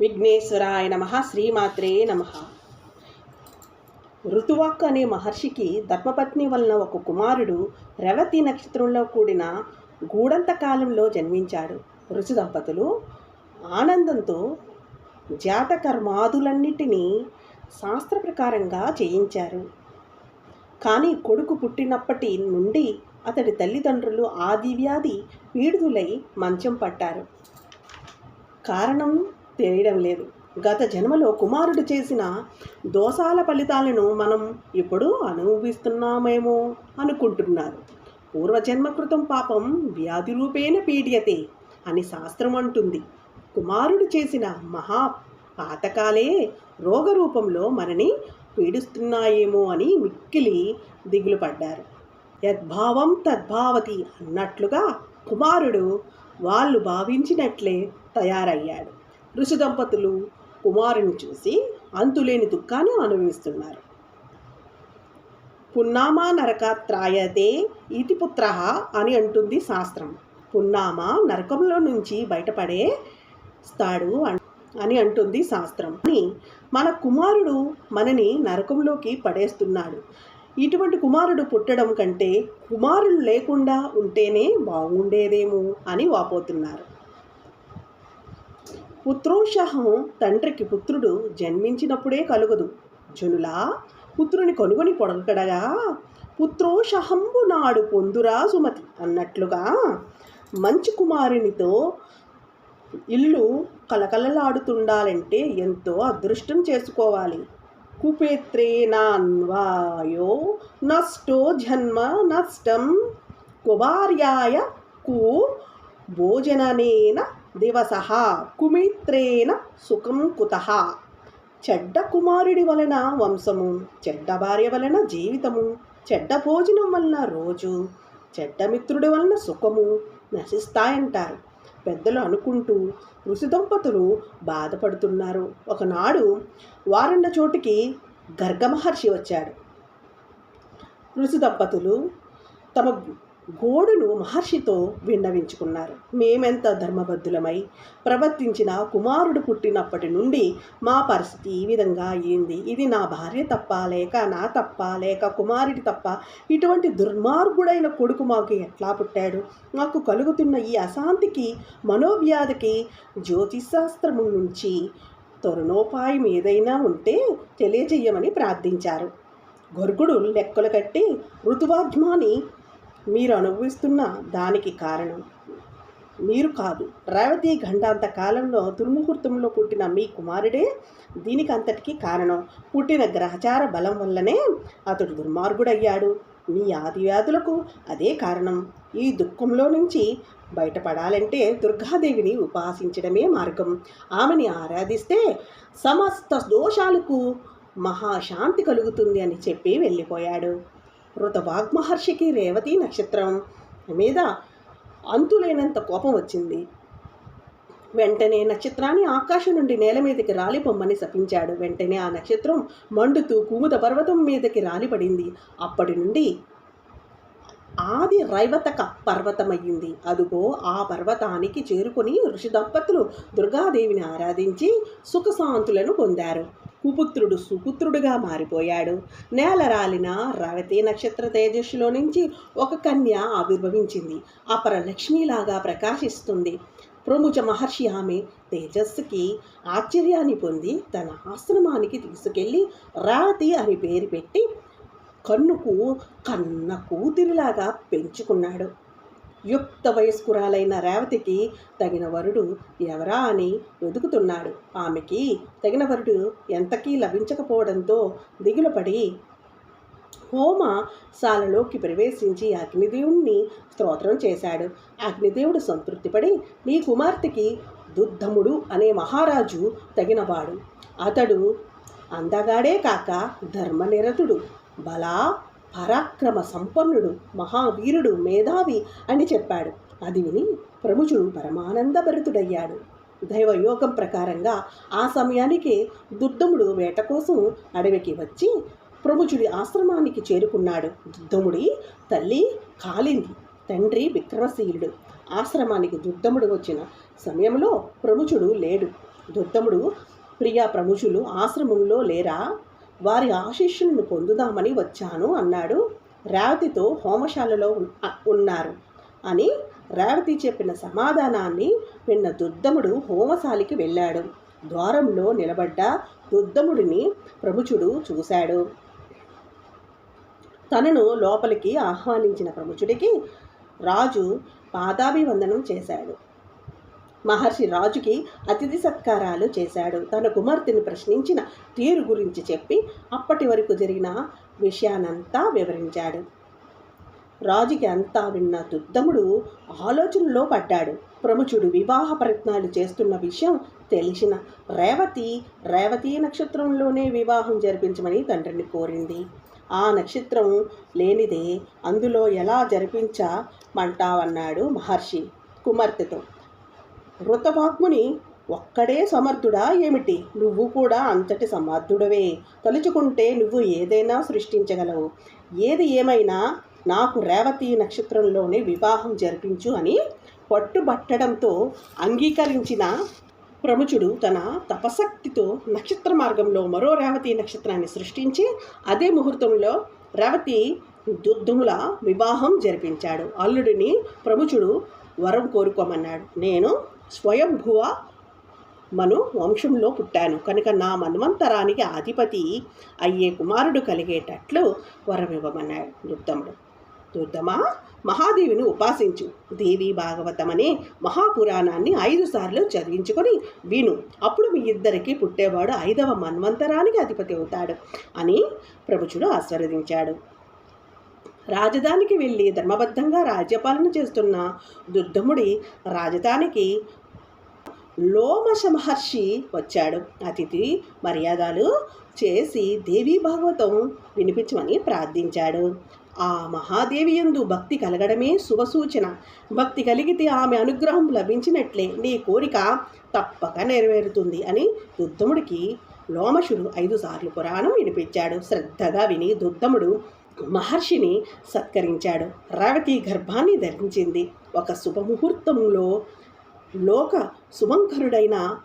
విఘ్నేశ్వరాయ నమ శ్రీమాత్రే నమ. ఋతువాక్ అనే మహర్షికి ధర్మపత్ని వలన ఒక కుమారుడు రవతి నక్షత్రంలో కూడిన గూడంత కాలంలో జన్మించాడు. ఋషి దంపతులు ఆనందంతో జాతకర్మాదులన్నిటినీ శాస్త్ర ప్రకారంగా చేయించారు. కానీ కొడుకు పుట్టినప్పటి నుండి అతడి తల్లిదండ్రులు ఆది వ్యాధి పీడితులై మంచం పట్టారు. కారణం తెలియడం లేదు. గత జన్మలో కుమారుడు చేసిన దోషాల ఫలితాలను మనం ఇప్పుడు అనుభవిస్తున్నామేమో అనుకుంటున్నారు. పూర్వజన్మకృతం పాపం వ్యాధి రూపేణ పీడియతే అని శాస్త్రం అంటుంది. కుమారుడు చేసిన మహా పాతకాలే రోగ రూపంలో మనని పీడిస్తున్నాయేమో అని మిక్కిలి దిగులు పడ్డారు. యద్భావం తద్భావతి అన్నట్లుగా కుమారుడు వాళ్ళు భావించినట్లే తయారయ్యాడు. ఋషి దంపతులు కుమారుని చూసి అంతులేని దుఃఖాన్ని అనుభవిస్తున్నారు. పున్నామా నరకత్రాయతే ఇతి పుత్ర అని అంటుంది శాస్త్రం. పున్నామ నరకంలో నుంచి బయటపడే స్తాడు అని అంటుంది శాస్త్రం. అని మన కుమారుడు మనని నరకంలోకి పడేస్తున్నాడు. ఇటువంటి కుమారుడు పుట్టడం కంటే కుమారులు లేకుండా ఉంటేనే బాగుండేదేమో అని వాపోతున్నారు. పుత్రోషహం తండ్రికి పుత్రుడు జన్మించినప్పుడే కలుగదు. జనులా పుత్రుని కొనుగొని పొడగడగా పుత్రోషహంబు నాడు పొందురా సుమతి అన్నట్లుగా మంచి కుమారునితో ఇల్లు కలకలలాడుతుండాలంటే ఎంతో అదృష్టం చేసుకోవాలి. కుపేత్రేనాన్వాయో నష్టో జన్మ నష్టం కుమార్యాయ కు భోజననేన దివస కుమిత్రేణ సుఖం కుత. చెడ్డ కుమారుడి వలన వంశము చెడ్డ భార్య వలన జీవితము చెడ్డ భోజనం వలన రోజు చెడ్డ మిత్రుడి వలన సుఖము నశిస్తాయంటారు. పెద్దలు అనుకుంటూ ఋషి దంపతులు బాధపడుతున్నారు. ఒకనాడు వారున్న చోటికి గర్గ మహర్షి వచ్చాడు. ఋషి దంపతులు తమ గోడును మహర్షితో విన్నవించుకున్నారు. మేమెంత ధర్మబద్ధులమై ప్రవర్తించిన కుమారుడు పుట్టినప్పటి నుండి మా పరిస్థితి ఈ విధంగా అయ్యింది ఇది నా భార్య తప్ప లేక నా తప్ప లేక కుమారుడి తప్ప ఇటువంటి దుర్మార్గుడైన కొడుకు మాకు ఎట్లా పుట్టాడు? మాకు కలుగుతున్న ఈ అశాంతికి మనోవ్యాధికి జ్యోతిశాస్త్రము నుంచి తరుణోపాయం ఏదైనా ఉంటే తెలియజేయమని ప్రార్థించారు. గొర్గుడు లెక్కలు కట్టి ఋతువాధ్మాని మీరు అనుభవిస్తున్న దానికి కారణం. మీరు కాదు. రేవతి గండాంత కాలంలో దుర్ముహూర్తంలో పుట్టిన మీ కుమారుడే దీనికి అంతటికీ కారణం. పుట్టిన గ్రహచార బలం వల్లనే అతడు దుర్మార్గుడయ్యాడు. మీ ఆది వ్యాధులకు అదే కారణం. ఈ దుఃఖంలో నుంచి బయటపడాలంటే దుర్గాదేవిని ఉపాసించడమే మార్గం. ఆమెని ఆరాధిస్తే సమస్త దోషాలకు మహాశాంతి కలుగుతుంది అని చెప్పి వెళ్ళిపోయాడు. వాగ్మహర్షికి రేవతి నక్షత్రం. మీద అంతులేనంత కోపం వచ్చింది. వెంటనే నక్షత్రాన్ని ఆకాశం నుండి నేల మీదకి రాలిపొమ్మని శపించాడు. వెంటనే ఆ నక్షత్రం మండుతూ కుముద పర్వతం మీదకి రాలిపడింది. అప్పటి నుండి ఆది రైవతక పర్వతమయ్యింది. అదుగో ఆ పర్వతానికి చేరుకుని ఋషి దంపతులు దుర్గాదేవిని ఆరాధించి సుఖశాంతులను పొందారు. కుపుత్రుడు సుపుత్రుడుగా మారిపోయాడు. నేల రాలిన రవతి నక్షత్ర తేజస్సులో నుంచి ఒక కన్య ఆవిర్భవించింది. అపర లక్ష్మీలాగా ప్రకాశిస్తుంది. ప్రముఖ మహర్షి ఆమె తేజస్సుకి ఆశ్చర్యాన్ని పొంది తన ఆశ్రమానికి తీసుకెళ్ళి రావతి అని పేరు పెట్టి కన్నుకు కన్న కూతురిలాగా పెంచుకున్నాడు. యుక్త వయస్కురాలైన రేవతికి తగిన వరుడు ఎవరా అని వెతుకుతున్నాడు. ఆమెకి తగిన వరుడు ఎంతకీ లభించకపోవడంతో దిగులుపడి హోమశాలలోకి ప్రవేశించి అగ్నిదేవుణ్ణి స్తోత్రం చేశాడు. అగ్నిదేవుడు సంతృప్తిపడి నీ కుమార్తెకి దుద్ధముడు అనే మహారాజు తగినవాడు. అతడు అందగాడే కాక ధర్మనిరతుడు. బలా పరాక్రమ సంపన్నుడు మహావీరుడు మేధావి అని చెప్పాడు. అది విని ప్రముజుడు పరమానందభరితుడయ్యాడు. దైవయోగం ప్రకారంగా ఆ సమయానికి దుర్దముడు వేట కోసం అడవికి వచ్చి ప్రముజుడి ఆశ్రమానికి చేరుకున్నాడు. దుర్దముడి తల్లి కాలింది తండ్రి విక్రమశీలుడు. ఆశ్రమానికి దుర్దముడు వచ్చిన సమయంలో ప్రముచుడు లేడు. దుద్దముడు ప్రియా ప్రముఖులు ఆశ్రమంలో లేరా? వారి ఆశీస్సులను పొందుదామని వచ్చాను అన్నాడు. రేవతితో హోమశాలలో ఉన్నారు అని రేవతి చెప్పిన సమాధానాన్ని విన్న దుద్దముడు హోమశాలికి వెళ్ళాడు. ద్వారంలో నిలబడ్డ దుద్దముడిని ప్రముచుడు చూశాడు. తనను లోపలికి ఆహ్వానించిన ప్రముచుడికి రాజు పాదాభివందనం చేశాడు. మహర్షి రాజుకి అతిథి సత్కారాలు చేశాడు. తన కుమార్తెను ప్రశ్నించిన తీరు గురించి చెప్పి అప్పటి వరకు జరిగిన విషయానంతా వివరించాడు. రాజుకి అంతా విన్న దుద్దముడు ఆలోచనలో పడ్డాడు. ప్రముచుడు వివాహ ప్రయత్నాలు చేస్తున్న విషయం తెలిసిన రేవతి రేవతి నక్షత్రంలోనే వివాహం జరిపించమని తండ్రిని కోరింది. ఆ నక్షత్రం లేనిదే అందులో ఎలా జరిపించమంటావన్నాడు మహర్షి కుమార్తెతో. ఋతవాగ్ముని ఒక్కడే సమర్థుడా ఏమిటి? నువ్వు కూడా అంతటి సమర్థుడవే. తలుచుకుంటే నువ్వు ఏదైనా సృష్టించగలవు. ఏది ఏమైనా నాకు రేవతి నక్షత్రంలోనే వివాహం జరిపించు అని పట్టుబట్టడంతో అంగీకరించిన ప్రముచుడు తన తపశక్తితో నక్షత్ర మార్గంలో మరో రేవతి నక్షత్రాన్ని సృష్టించి అదే ముహూర్తంలో రేవతి దుర్ధముల వివాహం జరిపించాడు. అల్లుడిని ప్రముచుడు వరం కోరుకోమన్నాడు. నేను స్వయంభువ మను వంశంలో పుట్టాను. కనుక నా మన్వంతరానికి అధిపతి అయ్యే కుమారుడు కలిగేటట్లు వరమివ్వమన్నాడు దుర్దముడు. దుర్దమా? మహాదేవిని ఉపాసించు. దేవి భాగవతమనే మహాపురాణాన్ని ఐదు సార్లు చదివించుకొని విను. అప్పుడు మీ ఇద్దరికి పుట్టేవాడు ఐదవ మన్వంతరానికి అధిపతి అవుతాడు అని ప్రభుచుడు ఆశీర్వదించాడు. రాజధానికి వెళ్ళి ధర్మబద్ధంగా రాజ్యపాలన చేస్తున్న దుర్దముడి రాజధానికి లోమశ మహర్షి వచ్చాడు. అతిథి మర్యాదలు చేసి దేవీ భాగవతం వినిపించమని ప్రార్థించాడు. ఆ మహాదేవి యందు భక్తి కలగడమే శుభసూచన. భక్తి కలిగితే ఆమె అనుగ్రహం లభించినట్లే నీ కోరిక తప్పక నెరవేరుతుంది అని దుద్దముడికి లోమశుడు ఐదు సార్లు పురాణం వినిపించాడు. శ్రద్ధగా విని దుద్దముడు మహర్షిని సత్కరించాడు. రేవతి గర్భాన్ని ధరించింది. ఒక శుభముహూర్తంలో లోక శుభంకరుడైన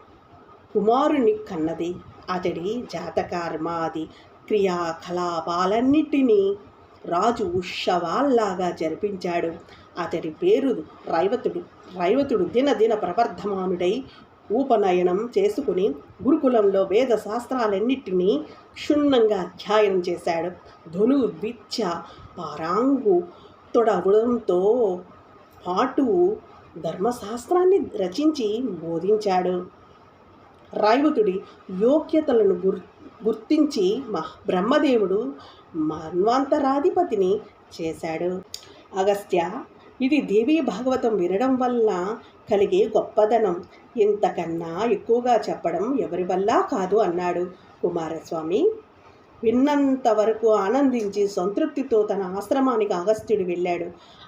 కుమారుని కన్నది అతడి జాతకర్మాది క్రియాకలాపాలన్నిటినీ రాజు ఉత్సవాల్లాగా జరిపించాడు. అతడి పేరు రైవతుడు. రైవతుడు దినదిన ప్రవర్ధమానుడై ఉపనయనం చేసుకుని గురుకులంలో వేద శాస్త్రాలన్నిటినీ క్షుణ్ణంగా అధ్యయనం చేశాడు. ధను విద్య పారాంగు తొడవడంతో పాటు ధర్మశాస్త్రాన్ని రచించి బోధించాడు. రైవతుడి యోగ్యతలను గుర్ గుర్తించి మహ్ బ్రహ్మదేవుడు మన్వాంతరాధిపతిని చేశాడు. అగస్త్య ఇది దేవీ భాగవతం వినడం వల్ల కలిగే గొప్పదనం. ఇంతకన్నా ఎక్కువగా చెప్పడం ఎవరి వల్ల కాదు అన్నాడు కుమారస్వామి. విన్నంత వరకు ఆనందించి సంతృప్తితో తన ఆశ్రమానికి అగస్త్యుడు వెళ్ళాడు.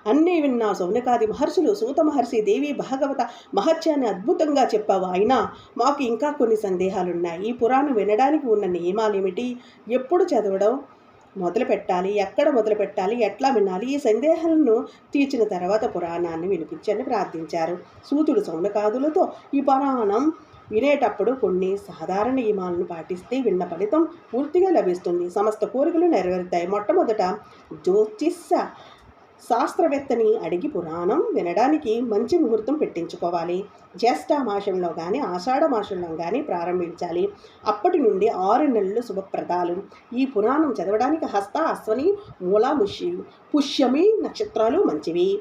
అన్నీ విన్న సౌనకాది మహర్షులు సూత మహర్షి దేవి భాగవత మహత్యాన్ని అద్భుతంగా చెప్పావు అయినా మాకు ఇంకా కొన్ని సందేహాలున్నాయి. ఈ పురాణం వినడానికి ఉన్న నియమాలు ఏమిటి ఎప్పుడు చదవడం మొదలు పెట్టాలి? ఎక్కడ మొదలు పెట్టాలి? ఎట్లా వినాలి? ఈ సందేహాలను తీర్చిన తర్వాత పురాణాన్ని వినిపించని ప్రార్థించారు. సూతుడు సౌనకాదులతో ఈ పురాణం వినేటప్పుడు కొన్ని సాధారణ నియమాలను పాటిస్తే విన్న ఫలితం పూర్తిగా లభిస్తుంది. సమస్త కోరికలు నెరవేరుతాయి. మొట్టమొదట జ్యోతిష శాస్త్రవేత్తని అడిగి పురాణం వినడానికి మంచి ముహూర్తం పెట్టించుకోవాలి. జ్యేష్ఠ మాసంలో కానీ ఆషాఢ మాసంలో కానీ ప్రారంభించాలి. అప్పటి నుండి ఆరు నెలలు శుభప్రదాలు. ఈ పురాణం చదవడానికి హస్త అశ్వని మూలా పుష్యమి నక్షత్రాలు మంచివి.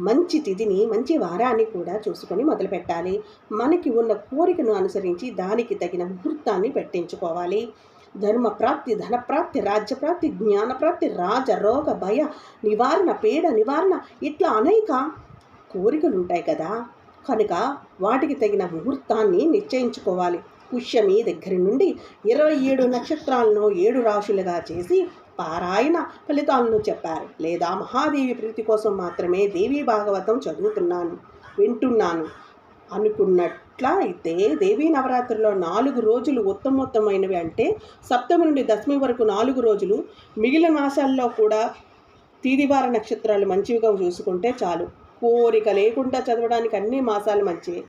మంచి తిథిని మంచి వారాన్ని కూడా చూసుకొని మొదలుపెట్టాలి. మనకి ఉన్న కోరికను అనుసరించి దానికి తగిన ముహూర్తాన్ని పెట్టించుకోవాలి. ధర్మప్రాప్తి ధనప్రాప్తి రాజ్యప్రాప్తి జ్ఞానప్రాప్తి రాజ రోగ భయ నివారణ పీడ నివారణ ఇట్లా అనేక కోరికలు ఉంటాయి కదా. కనుక వాటికి తగిన ముహూర్తాన్ని నిశ్చయించుకోవాలి. పుష్యమి దగ్గర నుండి ఇరవై ఏడు నక్షత్రాలను ఏడు రాశులుగా చేసి పారాయణ ఫలితాలను చెప్పారు. లేదా మహాదేవి ప్రీతి కోసం మాత్రమే దేవీ భాగవతం చదువుతున్నాను వింటున్నాను అనుకున్నట్లయితే దేవీ నవరాత్రిలో నాలుగు రోజులు ఉత్తమోత్తమైనవి అంటే సప్తమి నుండి దశమి వరకు నాలుగు రోజులు. మిగిలిన మాసాల్లో కూడా తీదివార నక్షత్రాలు మంచివిగా చూసుకుంటే చాలు. కోరిక లేకుండా చదవడానికి అన్ని మాసాలు మంచివి.